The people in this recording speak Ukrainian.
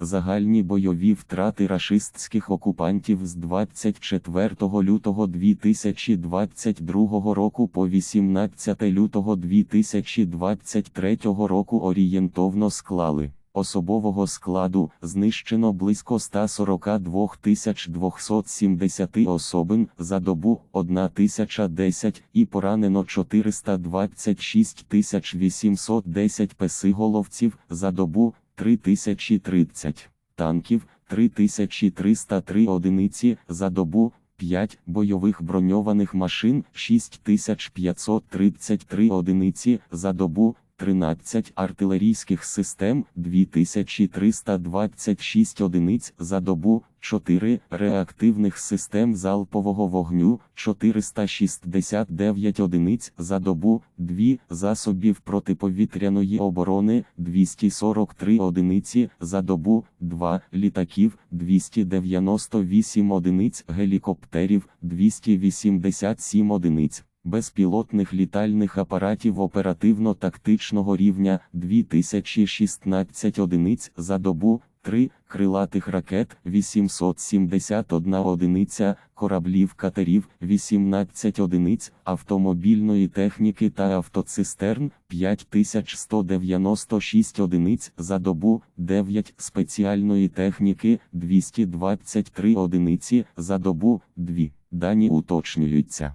Загальні бойові втрати рашистських окупантів з 24 лютого 2022 року по 18 лютого 2023 року орієнтовно склали. Особового складу знищено близько 142 270 особин за добу 1010 і поранено 426 810 песиголовців за добу 3030 танків 3303 одиниці за добу. 5 бойових броньованих машин 6533 одиниці за добу, 13 артилерійських систем 2326 одиниць за добу, 4 реактивних систем залпового вогню 469 одиниць за добу, 2 засобів протиповітряної оборони 243 одиниці за добу, 2 літаків 298 одиниць гелікоптерів 287 одиниць безпілотних літальних апаратів оперативно-тактичного рівня 2016 одиниць за добу, 3 крилатих ракет 871 одиниця, кораблів катерів 18 одиниць, автомобільної техніки та автоцистерн 5196 одиниць за добу, 9 спеціальної техніки 223 одиниці за добу, 2. Дані уточнюються.